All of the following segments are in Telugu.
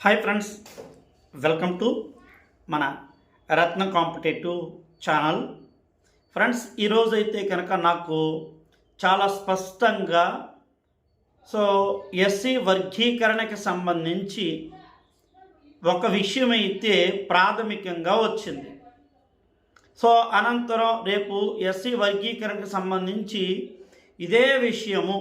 హాయ్ ఫ్రెండ్స్ వెల్కమ్ టు మన రత్న కాంపిటేటివ్ ఛానల్ ఫ్రెండ్స్ ఈరోజు అయితే కనుక నాకు చాలా స్పష్టంగా సో ఎస్సీ వర్గీకరణకి సంబంధించి ఒక విషయం అయితే ప్రాథమికంగా వచ్చింది. సో అనంతరం రేపు ఎస్సీ వర్గీకరణకు సంబంధించి ఇదే విషయము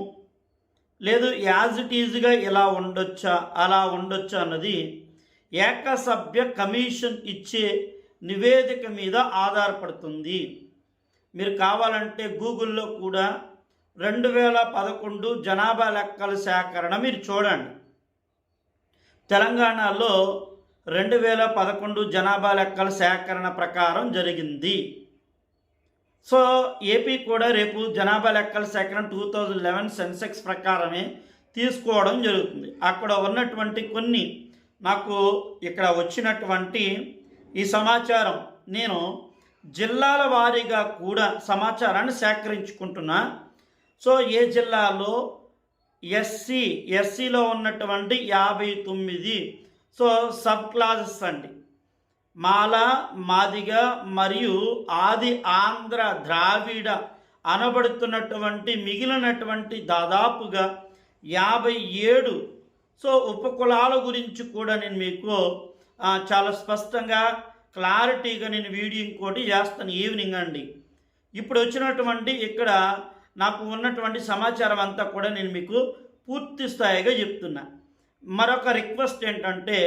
లేదు యాజ్ ఇట్ ఈజ్గా ఇలా ఉండొచ్చా అలా ఉండొచ్చా అన్నది ఏకసభ్య కమిషన్ ఇచ్చే నివేదిక మీద ఆధారపడుతుంది. మీరు కావాలంటే గూగుల్లో కూడా రెండు వేల పదకొండు జనాభా లెక్కల సేకరణ మీరు చూడండి. తెలంగాణలో రెండు వేల పదకొండు జనాభా లెక్కల సేకరణ ప్రకారం జరిగింది. సో ఏపీ కూడా రేపు జనాభా లెక్కల సేకరణ టూ థౌజండ్ లెవెన్ సెన్సెక్స్ ప్రకారమే తీసుకోవడం జరుగుతుంది. అక్కడ ఉన్నటువంటి కొన్ని నాకు ఇక్కడ వచ్చినటువంటి ఈ సమాచారం. నేను జిల్లాల వారీగా కూడా సమాచారాన్ని సేకరించుకుంటున్నా. సో ఏ జిల్లాలో ఎస్సీ ఎస్సీలో ఉన్నటువంటి యాభై తొమ్మిది సో సబ్ క్లాసెస్ అండి. మాల మాదిగ మరియు ఆది ఆంధ్ర ద్రావిడ అనబడుతున్నటువంటి మిగిలినటువంటి దాదాపుగా యాభై ఏడు. సో ఉపకులాల గురించి కూడా నేను మీకు చాలా స్పష్టంగా క్లారిటీగా నేను వీడియో ఇంకోటి చేస్తాను ఈవినింగ్ అండి. ఇప్పుడు వచ్చినటువంటి ఇక్కడ నాకు ఉన్నటువంటి సమాచారం అంతా కూడా నేను మీకు పూర్తి స్థాయిగా చెప్తున్నా. మరొక రిక్వెస్ట్ ఏంటంటే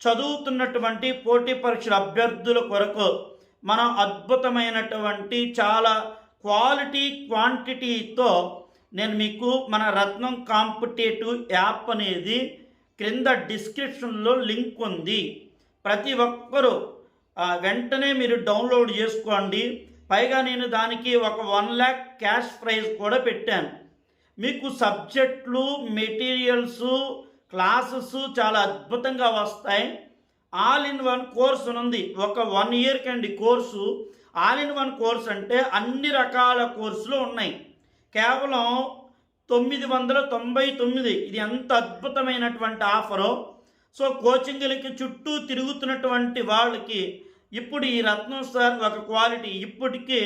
చదువుతున్నటువంటి పోటీ పరీక్షల అభ్యర్థుల కొరకు మనం అద్భుతమైనటువంటి చాలా క్వాలిటీ క్వాంటిటీతో నేను మీకు మన రత్నం కాంపిటేటివ్ యాప్ అనేది క్రింద డిస్క్రిప్షన్లో లింక్ ఉంది. ప్రతి ఒక్కరూ వెంటనే మీరు డౌన్లోడ్ చేసుకోండి. పైగా నేను దానికి ఒక వన్ ల్యాక్ క్యాష్ ప్రైజ్ కూడా పెట్టాను. మీకు సబ్జెక్టులు మెటీరియల్స్ క్లాసెస్ చాలా అద్భుతంగా వస్తాయి. ఆల్ ఇన్ వన్ కోర్స్ ఉంది ఒక వన్ ఇయర్కి అండి course. All in one course అంటే అన్ని రకాల కోర్సులు ఉన్నాయి. కేవలం తొమ్మిది వందల తొంభై తొమ్మిది. ఇది ఎంత అద్భుతమైనటువంటి ఆఫరో. సో కోచింగ్లకి చుట్టూ తిరుగుతున్నటువంటి వాళ్ళకి ఇప్పుడు ఈ రత్నం సార్ ఒక క్వాలిటీ. ఇప్పటికీ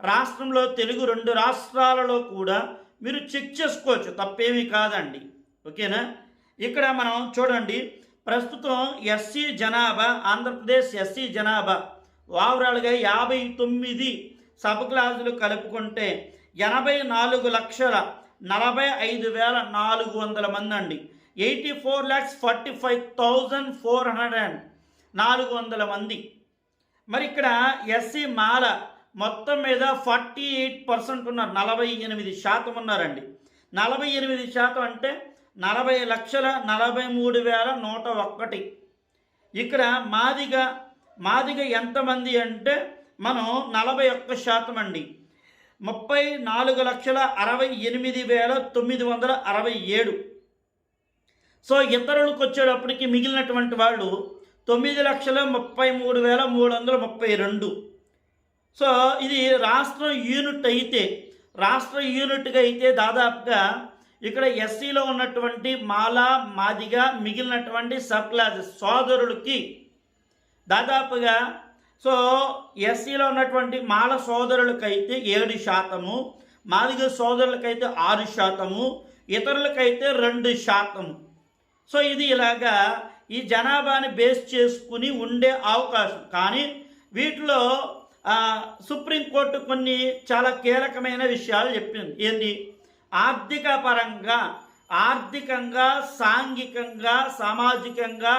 రాష్ట్రంలో తెలుగు రెండు రాష్ట్రాలలో కూడా మీరు చెక్ చేసుకోవచ్చు. తప్పేమీ కాదండి. ఓకేనా? ఇక్కడ మనం చూడండి ప్రస్తుతం ఎస్సీ జనాభా ఆంధ్రప్రదేశ్ ఎస్సీ జనాభా ఓవరాల్గా యాభై తొమ్మిది సబ్ క్లాసులు కలుపుకుంటే ఎనభై నాలుగు లక్షల నలభై ఐదు వేల నాలుగు వందల మంది అండి. Eighty four lakhs forty five thousand four hundred and నాలుగు వందల మంది. మరి ఇక్కడ ఎస్సీ మాల మొత్తం మీద ఫార్టీ ఎయిట్ పర్సెంట్ ఉన్నారు నలభై ఎనిమిది శాతం ఉన్నారండి. నలభై ఎనిమిది శాతం అంటే నలభై లక్షల నలభై మూడు వేల నూట ఒక్కటి. ఇక్కడ మాదిగ మాదిగ ఎంతమంది అంటే మనం నలభై ఒక్క శాతం అండి. ముప్పై నాలుగు లక్షల అరవై ఎనిమిది వేల తొమ్మిది వందల అరవై ఏడు. సో ఇతరులకు వచ్చేటప్పటికి మిగిలినటువంటి వాళ్ళు తొమ్మిది లక్షల ముప్పై మూడు వేల మూడు వందల ముప్పై రెండు. సో ఇది రాష్ట్రం యూనిట్ అయితే రాష్ట్ర యూనిట్గా అయితే దాదాపుగా ఇక్కడ ఎస్సీలో ఉన్నటువంటి మాల మాదిగా మిగిలినటువంటి సబ్ క్లాసెస్ సోదరులకి దాదాపుగా సో ఎస్సీలో ఉన్నటువంటి మాల సోదరులకైతే ఏడు శాతము మాదిగ సోదరులకైతే ఆరు శాతము ఇతరులకైతే రెండు శాతము. సో ఇది ఇలాగా ఈ జనాభాని బేస్ చేసుకుని ఉండే అవకాశం. కానీ వీటిలో సుప్రీంకోర్టు కొన్ని చాలా కీలకమైన విషయాలు చెప్పింది. ఏంటి ఆర్థిక పరంగా ఆర్థికంగా సాంఘికంగా సామాజికంగా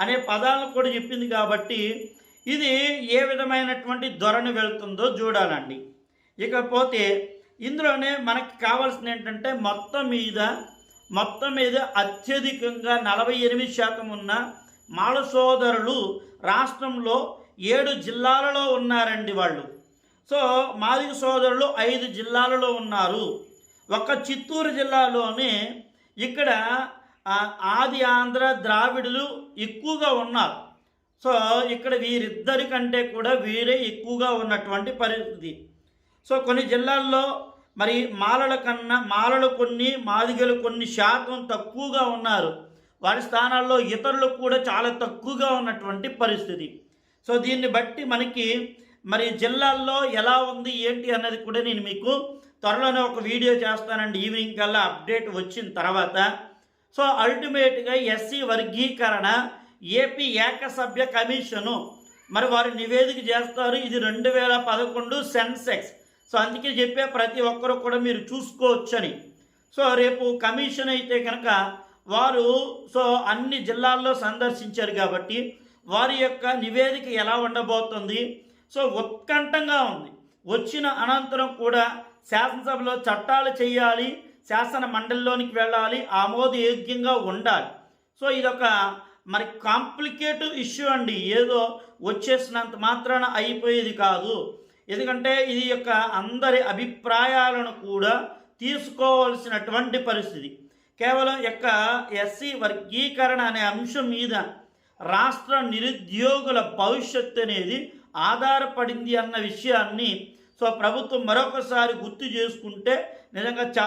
అనే పదాలను కూడా చెప్పింది కాబట్టి ఇది ఏ విధమైనటువంటి ధోరణి వెళ్తుందో చూడాలండి. ఇకపోతే ఇందులోనే మనకి కావాల్సింది ఏంటంటే మొత్తం మీద మొత్తం మీద అత్యధికంగా నలభై ఎనిమిది శాతం ఉన్న మాల సోదరులు రాష్ట్రంలో ఏడు జిల్లాలలో ఉన్నారండి వాళ్ళు. సో మాదిగ సోదరులు ఐదు జిల్లాలలో ఉన్నారు. ఒక చిత్తూరు జిల్లాలోనే ఇక్కడ ఆది ఆంధ్ర ద్రావిడులు ఎక్కువగా ఉన్నారు. సో ఇక్కడ వీరిద్దరి కంటే కూడా వీరే ఎక్కువగా ఉన్నటువంటి పరిస్థితి. సో కొన్ని జిల్లాల్లో మరి మాలల కన్నా మాలలు కొన్ని మాదిగలు కొన్ని శాతం తక్కువగా ఉన్నారు. వారి స్థానాల్లో ఇతరులు కూడా చాలా తక్కువగా ఉన్నటువంటి పరిస్థితి. సో దీన్ని బట్టి మనకి మరి జిల్లాల్లో ఎలా ఉంది ఏంటి అన్నది కూడా నేను మీకు త్వరలోనే ఒక వీడియో చేస్తానండి. ఈవినింగ్ కల్లా అప్డేట్ వచ్చిన తర్వాత. సో అల్టిమేట్గా ఎస్సీ వర్గీకరణ ఏపీ ఏకసభ్య కమిషను. మరి వారు నివేదిక చేస్తారు ఇది రెండు వేల పదకొండు సెన్సెక్స్. సో అందుకే చెప్పే ప్రతి ఒక్కరు కూడా మీరు చూసుకోవచ్చని. సో రేపు కమిషన్ అయితే కనుక వారు సో అన్ని జిల్లాల్లో సందర్శించారు కాబట్టి వారి యొక్క నివేదిక ఎలా ఉండబోతుంది. సో ఉత్కంఠంగా ఉంది. వచ్చిన అనంతరం కూడా శాసనసభలో చట్టాలు చేయాలి శాసన మండలిలోనికి వెళ్ళాలి ఆమోదయోగ్యంగా ఉండాలి. సో ఇదొక మరి కాంప్లికేటివ్ ఇష్యూ అండి. ఏదో వచ్చేసినంత మాత్రాన అయిపోయేది కాదు. ఎందుకంటే ఇది యొక్క అందరి అభిప్రాయాలను కూడా తీసుకోవాల్సినటువంటి పరిస్థితి. కేవలం యొక్క ఎస్సీ వర్గీకరణ అనే అంశం మీద రాష్ట్ర నిరుద్యోగుల భవిష్యత్తు అనేది ఆధారపడింది అన్న విషయాన్ని సో ప్రభుత్వం మరొకసారి గుర్తు చేసుకుంటే నిజంగా చా